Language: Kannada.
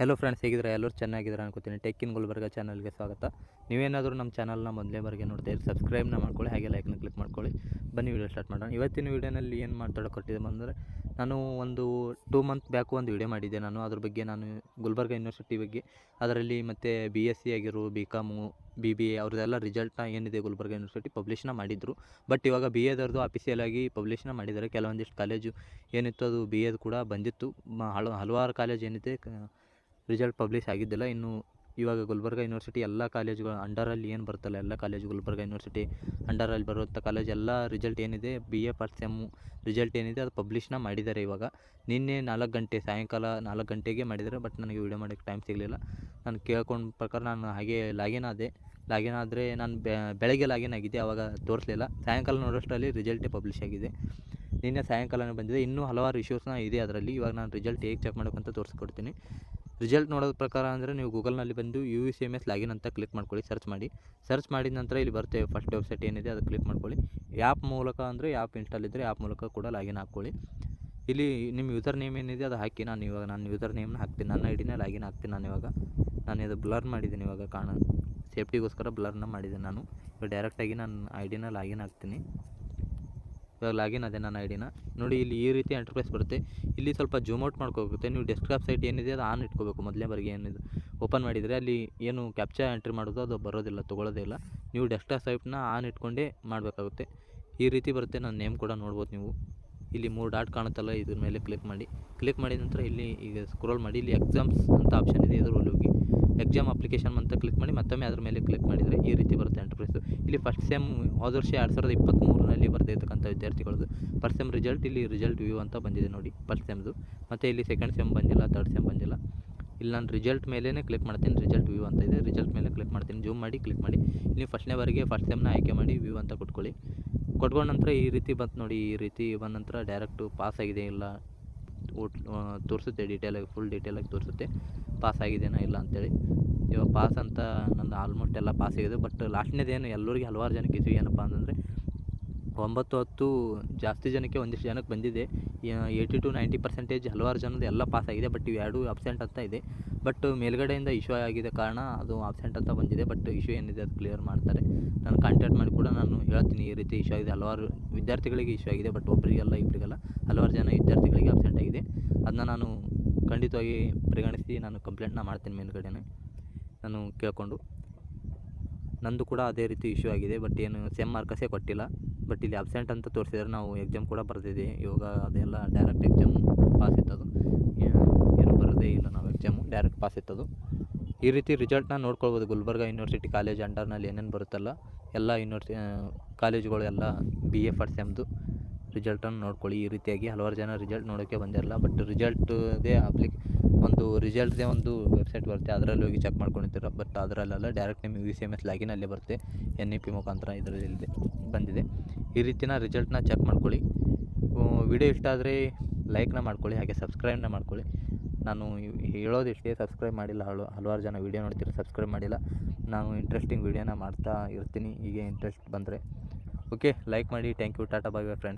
ಹೆಲೋ ಫ್ರೆಂಡ್ಸ್ ಹೇಗಿದ್ರೆ ಎಲ್ಲರೂ ಚೆನ್ನಾಗಿದ್ದಾರೆ ಅನ್ಕೋತೀನಿ. ಟೆಕ್ ಇನ್ ಗುಲ್ಬರ್ಗ ಚಾನಲ್ಗೆ ಸ್ವಾಗತ. ನೀವೇನಾದರೂ ನಮ್ಮ ಚಾನಲ್ನ ಮೊದಲೇ ಬಾರಿಗೆ ನೋಡ್ತಾ ಇದ್ರೆ ಸಬ್ಸ್ಕ್ರೈಬ್ನ ಮಾಡ್ಕೊಳ್ಳಿ, ಹಾಗೆ ಲೈಕ್ನ ಕ್ಲಿಕ್ ಮಾಡ್ಕೊಳ್ಳಿ. ಬನ್ನಿ ವಿಡಿಯೋ ಸ್ಟಾರ್ಟ್ ಮಾಡೋಣ. ಇವತ್ತಿನ ವೀಡಿಯೋನಲ್ಲಿ ಏನು ಮಾತಾಡೋಕೊಟ್ಟಿದ್ದೆ ಅಂದರೆ ನಾನು ಒಂದು ಟೂ ಮಂತ್ ಬ್ಯಾಕ್ ಒಂದು ವಿಡಿಯೋ ಮಾಡಿದ್ದೆ ನಾನು. ಅದ್ರ ಬಗ್ಗೆ ನಾನು ಗುಲ್ಬರ್ಗ ಯೂನಿವರ್ಸಿಟಿ ಬಗ್ಗೆ, ಅದರಲ್ಲಿ ಮತ್ತು ಬಿ ಎಸ್ ಸಿ ಆಗಿರೋ B com B B A ಅವ್ರದ್ದೆಲ್ಲ ರಿಸಲ್ಟ್ನ ಏನಿದೆ ಗುಲ್ಬರ್ಗ ಯೂನಿವರ್ಸಿಟಿ ಪಬ್ಲಿಷ್ನ ಮಾಡಿದ್ರು. ಬಟ್ ಇವಾಗ ಬಿ ಎದವ್ರದ್ದು ಅಫಿಷಿಯಲ್ ಆಗಿ ಪಬ್ಲಿಷ್ನ ಮಾಡಿದ್ದಾರೆ. ಕೆಲವೊಂದಿಷ್ಟು ಕಾಲೇಜು ಏನಿತ್ತು ಅದು ಬಿ ಎದು ಕೂಡ ಬಂದಿತ್ತು. ಹಲವಾರು ಕಾಲೇಜ್ ಏನಿದೆ ರಿಸಲ್ಟ್ ಪಬ್ಲಿಷ್ ಆಗಿದ್ದಿಲ್ಲ. ಇನ್ನು ಇವಾಗ ಗುಲ್ಬರ್ಗ ಯೂನಿವರ್ಸಿಟಿ ಎಲ್ಲ ಕಾಲೇಜುಗಳು ಅಂಡರಲ್ಲಿ ಏನು ಬರ್ತಲ್ಲ, ಎಲ್ಲ ಕಾಲೇಜು ಗುಲ್ಬರ್ಗ ಯೂನಿವರ್ಸಿಟಿ ಅಂಡರಲ್ಲಿ ಬರುವಂಥ ಕಾಲೇಜ್ ಎಲ್ಲ ರಿಸಲ್ಟ್ ಏನಿದೆ B A first sem result ಏನಿದೆ ಅದು ಪಬ್ಲಿಷ್ನ ಮಾಡಿದ್ದಾರೆ ಇವಾಗ. ನಿನ್ನೆ ನಾಲ್ಕು ಗಂಟೆ, ಸಾಯಂಕಾಲ ನಾಲ್ಕು ಗಂಟೆಗೆ ಮಾಡಿದ್ದಾರೆ ಬಟ್ ನನಗೆ ವೀಡಿಯೋ ಮಾಡೋಕ್ಕೆ ಟೈಮ್ ಸಿಗಲಿಲ್ಲ. ನಾನು ಕೇಳ್ಕೊಂಡ ಪ್ರಕಾರ ನಾನು ಹಾಗೆ ಲಾಗಿನ್ ಆದೆ. ಲಾಗಿನ್ ಆದರೆ ನಾನು ಬೆಳಗ್ಗೆ ಲಾಗಿನ್ ಆಗಿದ್ದೆ ಆವಾಗ ತೋರಿಸಲಿಲ್ಲ. ಸಾಯಂಕಾಲ ನೋಡೋಷ್ಟರಲ್ಲಿ ರಿಸಲ್ಟೇ ಪಬ್ಲಿಷ್ ಆಗಿದೆ. ನಿನ್ನೆ ಸಾಯಂಕಾಲನೇ ಬಂದಿದೆ. ಇನ್ನೂ ಹಲವಾರು ಇಶ್ಯೂಸ್ನ ಇದೆ ಅದರಲ್ಲಿ. ಇವಾಗ ನಾನು ರಿಸಲ್ಟ್ ಹೇಗೆ ಚೆಕ್ ಮಾಡೋಕ್ಕಂತ ತೋರಿಸ್ಕೊಡ್ತೀನಿ. ರಿಸಲ್ಟ್ ನೋಡೋದ ಪ್ರಕಾರ ಅಂದರೆ ನೀವು ಗೂಗಲ್ನಲ್ಲಿ ಬಂದು U C M S login ಅಂತ ಕ್ಲಿಕ್ ಮಾಡ್ಕೊಳ್ಳಿ, ಸರ್ಚ್ ಮಾಡಿ. ಸರ್ಚ್ ಮಾಡಿದ ನಂತರ ಇಲ್ಲಿ ಬರ್ತೇವೆ ಫಸ್ಟ್ ವೆಬ್ಸೈಟ್ ಏನಿದೆ ಅದು ಕ್ಲಿಕ್ ಮಾಡ್ಕೊಳ್ಳಿ. ಆ್ಯಪ್ ಮೂಲಕ ಅಂದರೆ ಆ್ಯಪ್ ಇನ್ಸ್ಟಾಲ್ ಇದ್ದರೆ ಆ್ಯಪ್ ಮೂಲಕ ಕೂಡ ಲಾಗಿನ್ ಹಾಕ್ಕೊಳ್ಳಿ. ಇಲ್ಲಿ ನಿಮ್ಮ ಯೂಸರ್ ನೇಮ್ ಏನಿದೆ ಅದು ಹಾಕಿ, ನಾನು ಇವಾಗ ನಾನು ಯೂಸರ್ ನೇಮ್ನ ಹಾಕ್ತೀನಿ, ನನ್ನ ಐಡಿನ ಲಾಗಿನ್ ಹಾಕ್ತೀನಿ ನಾನು ಇವಾಗ. ನಾನು ಇದು ಬ್ಲರ್ ಮಾಡಿದ್ದೀನಿ ಇವಾಗ ಕಾಣ, ಸೇಫ್ಟಿಗೋಸ್ಕರ ಬ್ಲರ್ನ ಮಾಡಿದ್ದೀನಿ ನಾನು. ಇವಾಗ ಡೈರೆಕ್ಟಾಗಿ ನಾನು ಐ ಡಿನ ಲಾಗಿನ್ ಆಗ್ತೀನಿ ಇವಾಗ ಲಾಗಿನ್ ಅದೇ ನನ್ನ ಐಡಿನ ನೋಡಿ, ಇಲ್ಲಿ ಈ ರೀತಿ ಎಂಟರ್ಪ್ರೈಸ್ ಬರುತ್ತೆ. ಇಲ್ಲಿ ಸ್ವಲ್ಪ ಜೂಮ್ ಮಾಡ್ಕೋಬೇಕು ನೀವು ಡೆಸ್ಕ್ಟಾಪ್ ಸೈಟ್ ಏನಿದೆ ಅದು ಆನ್ ಇಟ್ಕೋಬೇಕು. ಮೊದಲೇ ಬರಿಗೆ ಏನಿದೆ ಓಪನ್ ಮಾಡಿದರೆ ಅಲ್ಲಿ ಏನು ಕ್ಯಾಪ್ಚಾ ಎಂಟ್ರಿ ಮಾಡೋದು ಅದು ಬರೋದಿಲ್ಲ, ತೊಗೊಳ್ಳೋದೇ ಇಲ್ಲ. ನೀವು ಡೆಸ್ಕ್ಟಾಪ್ ಸೈಟ್ನ ಆನ್ ಇಟ್ಕೊಂಡೇ ಮಾಡಬೇಕಾಗುತ್ತೆ. ಈ ರೀತಿ ಬರುತ್ತೆ. ನನ್ನ ನೇಮ್ ಕೂಡ ನೋಡ್ಬೋದು ನೀವು. ಇಲ್ಲಿ ಮೂರು ಡಾಟ್ ಕಾಣುತ್ತಲ್ಲ, ಇದ್ರ ಮೇಲೆ ಕ್ಲಿಕ್ ಮಾಡಿ. ಕ್ಲಿಕ್ ಮಾಡಿದ ನಂತರ ಇಲ್ಲಿ ಈಗ ಸ್ಕ್ರೋಲ್ ಮಾಡಿ. ಇಲ್ಲಿ ಎಕ್ಸಾಮ್ಸ್ ಅಂತ ಆಪ್ಷನ್ ಇದೆ. ಇದರಲ್ಲಿ ಹೋಗಿ ಎಕ್ಸಾಮ್ ಅಪ್ಲಿಕೇಶನ್ ಅಂತ ಕ್ಲಿಕ್ ಮಾಡಿ ಮತ್ತೊಮ್ಮೆ ಅದರ ಮೇಲೆ ಕ್ಲಿಕ್ ಮಾಡಿದರೆ ಈ ರೀತಿ ಬರುತ್ತೆ ಎಂಟರ್ಪ್ರೈಸು ಇಲ್ಲಿ ಫಸ್ಟ್ ಸೆಮ್ ಹೋದ ವರ್ಷ ಎರಡು ಸಾವಿರದ ಇಪ್ಪತ್ತ್ಮೂರರಲ್ಲಿ ಬರೆದಿರ್ತಕ್ಕಂಥ ವಿದ್ಯಾರ್ಥಿಗಳದ್ದು ಫಸ್ಟ್ ಸೆಮ್ ರಿಸಲ್ಟ್ ಇಲ್ಲಿ ರಿಸಲ್ಟ್ ವ್ಯೂ ಅಂತ ಬಂದಿದೆ ನೋಡಿ ಫಸ್ಟ್ ಸೆಮ್ದು ಮತ್ತು ಇಲ್ಲಿ ಸೆಕೆಂಡ್ ಸೆಮ್ ಬಂದಿಲ್ಲ ತರ್ಡ್ ಸೆಮ್ ಬಂದಿಲ್ಲ. ಇಲ್ಲಿ ನಾನು ರಿಸಲ್ಟ್ ಮೇಲೇ ಕ್ಲಿಕ್ ಮಾಡ್ತೀನಿ ರಿಸಲ್ಟ್ ವ್ಯೂ ಅಂತ ಇದೆ. ರಿಸಲ್ಟ್ ಮೇಲೆ ಕ್ಲಿಕ್ ಮಾಡ್ತೀನಿ ಜೂಮ್ ಮಾಡಿ ಕ್ಲಿಕ್ ಮಾಡಿ. ಇಲ್ಲಿ ಫಸ್ಟ್ನೇ ಬಾರಿಗೆ ಫಸ್ಟ್ ಸೆಮ್ನ ಆಯ್ಕೆ ಮಾಡಿ ವ್ಯೂ ಅಂತ ಕೊಟ್ಕೊಳ್ಳಿ. ಕೊಟ್ಕೊಂಡ ನಂತರ ಈ ರೀತಿ ಬಂತು ನೋಡಿ, ಈ ರೀತಿ ಬಂದ ನಂತರ ಡೈರೆಕ್ಟು ಪಾಸ್ ಆಗಿದೆ ಇಲ್ಲ ಊಟ ತೋರಿಸುತ್ತೆ ಡೀಟೇಲಾಗಿ ಫುಲ್ ಡೀಟೇಲಾಗಿ ತೋರಿಸುತ್ತೆ. ಪಾಸ್ ಆಗಿದೆನಾ ಇಲ್ಲ ಅಂತೇಳಿ. ಇವಾಗ ಪಾಸ್ ಅಂತ ನಂದು ಆಲ್ಮೋಸ್ಟ್ ಎಲ್ಲ ಪಾಸ್ ಆಗಿದೆ ಬಟ್ ಲಾಸ್ಟ್ನೇದೇನು ಎಲ್ಲರಿಗೆ ಹಲವಾರು ಜನಕ್ಕೆ ಇದ್ವಿ ಏನಪ್ಪ ಅಂತಂದರೆ, ಒಂಬತ್ತು ಹತ್ತು ಜಾಸ್ತಿ ಜನಕ್ಕೆ ಒಂದಿಷ್ಟು ಜನಕ್ಕೆ ಬಂದಿದೆ. ಏಯ್ಟಿ ಟು ನೈಂಟಿ ಪರ್ಸೆಂಟೇಜ್ ಹಲವಾರು ಜನದ್ದು ಎಲ್ಲ ಪಾಸ್ ಆಗಿದೆ ಬಟ್ ಇವು ಎರಡು ಅಬ್ಸೆಂಟ್ ಅಂತ ಇದೆ. ಬಟ್ ಮೇಲ್ಗಡೆಯಿಂದ ಇಶ್ಯೂ ಆಗಿದೆ ಕಾರಣ ಅದು ಆಬ್ಸೆಂಟ್ ಅಂತ ಬಂದಿದೆ. ಬಟ್ ಇಶ್ಯೂ ಏನಿದೆ ಅದು ಕ್ಲಿಯರ್ ಮಾಡ್ತಾರೆ. ನಾನು ಕಾಂಟ್ಯಾಕ್ಟ್ ಮಾಡಿ ಕೂಡ ನಾನು ಹೇಳ್ತೀನಿ ಈ ರೀತಿ ಇಶ್ಯೂ ಆಗಿದೆ. ಹಲವಾರು ವಿದ್ಯಾರ್ಥಿಗಳಿಗೆ ಇಶ್ಯೂ ಆಗಿದೆ. ಬಟ್ ಒಬ್ಬರಿಗೆಲ್ಲ ಇಬ್ಬರಿಗೆಲ್ಲ ಹಲವಾರು ಜನ ವಿದ್ಯಾರ್ಥಿಗಳಿಗೆ ಆಬ್ಸೆಂಟ್ ಆಗಿದೆ. ಅದನ್ನ ನಾನು ಖಂಡಿತವಾಗಿ ಪರಿಗಣಿಸಿ ನಾನು ಕಂಪ್ಲೇಂಟ್ನ ಮಾಡ್ತೀನಿ ಮೇಲ್ಗಡೆನೇ. ನಾನು ಕೇಳಿಕೊಂಡು. ನಂದು ಕೂಡ ಅದೇ ರೀತಿ ಇಶ್ಯೂ ಆಗಿದೆ. ಬಟ್ ಏನು ಸೇಮ್ ಮಾರ್ಕಸೇ ಕೊಟ್ಟಿಲ್ಲ. ಬಟ್ ಇಲ್ಲಿ ಅಬ್ಸೆಂಟ್ ಅಂತ ತೋರಿಸಿದ್ರೆ ನಾವು ಎಕ್ಸಾಮ್ ಕೂಡ ಬರೆದಿದೆ ಇವಾಗ ಅದೆಲ್ಲ ಡೈರೆಕ್ಟ್ ಎಕ್ಸಾಮ್ ಪಾಸ್ ಇತ್ತು ಏ- ಏನು ಬರೋದೇ ಇಲ್ಲ ನಾವು ಎಕ್ಸಾಮು ಡೈರೆಕ್ಟ್ ಪಾಸ್ ಇತ್ತದು. ಈ ರೀತಿ ರಿಸಲ್ಟ್ನ ನೋಡ್ಕೊಳ್ಬೋದು. ಗುಲ್ಬರ್ಗ ಯೂನಿವರ್ಸಿಟಿ ಕಾಲೇಜ್ ಅಂಡರ್ನಲ್ಲಿ ಏನೇನು ಬರುತ್ತಲ್ಲ, ಎಲ್ಲ ಯೂನಿವರ್ಸಿ ಕಾಲೇಜುಗಳು ಎಲ್ಲ ಬಿ ಎ ಫಸ್ಟ್ ಸೆಮ್ದು ರಿಸಲ್ಟನ್ನು ನೋಡ್ಕೊಳ್ಳಿ. ಈ ರೀತಿಯಾಗಿ ಹಲವಾರು ಜನ ರಿಸಲ್ಟ್ ನೋಡೋಕ್ಕೆ ಬಂದಿರಲ್ಲ ಬಟ್ ರಿಸಲ್ಟ್ದೇ ಅಪ್ಲಿಕ್ ಒಂದು ರಿಸಲ್ಟ್ದೇ ಒಂದು ವೆಬ್ಸೈಟ್ ಬರುತ್ತೆ. ಅದರಲ್ಲಿ ಹೋಗಿ ಚೆಕ್ ಮಾಡ್ಕೊಂಡಿರ್ತೀರ. ಬಟ್ ಅದರಲ್ಲೆಲ್ಲ ಡೈರೆಕ್ಟ್ ನಿಮ್ಮ ಯು ಸಿ ಎಂ ಎಸ್ ಲಾಗಿನಲ್ಲಿ ಬರುತ್ತೆ. ಎನ್ ಇ ಪಿ ಮುಖಾಂತರ ಇದರಲ್ಲಿ ಬಂದಿದೆ. ಈ ರೀತಿನ ರಿಸಲ್ಟ್ನ ಚೆಕ್ ಮಾಡ್ಕೊಳ್ಳಿ. ವಿಡಿಯೋ ಇಷ್ಟ ಆದರೆ ಲೈಕ್ನ ಮಾಡ್ಕೊಳ್ಳಿ, ಹಾಗೆ ಸಬ್ಸ್ಕ್ರೈಬ್ನ ಮಾಡ್ಕೊಳ್ಳಿ. ನಾನು ಹೇಳೋದು ಹೇಳೋದಿಷ್ಟೇ ಸಬ್ಸ್ಕ್ರೈಬ್ ಮಾಡಿಲ್ಲ. ಹಳು, ಹಲವಾರು ಜನ ವೀಡಿಯೋ ನೋಡ್ತೀರ ಸಬ್ಸ್ಕ್ರೈಬ್ ಮಾಡಿಲ್ಲ. ನಾನು ಇಂಟ್ರೆಸ್ಟಿಂಗ್ ವೀಡಿಯೋನ ಮಾಡ್ತಾ ಇರ್ತೀನಿ. ಹೀಗೆ ಇಂಟ್ರೆಸ್ಟ್ ಬಂದರೆ. ಓಕೆ ಲೈಕ್ ಮಾಡಿ. Thank you tata bye bye friends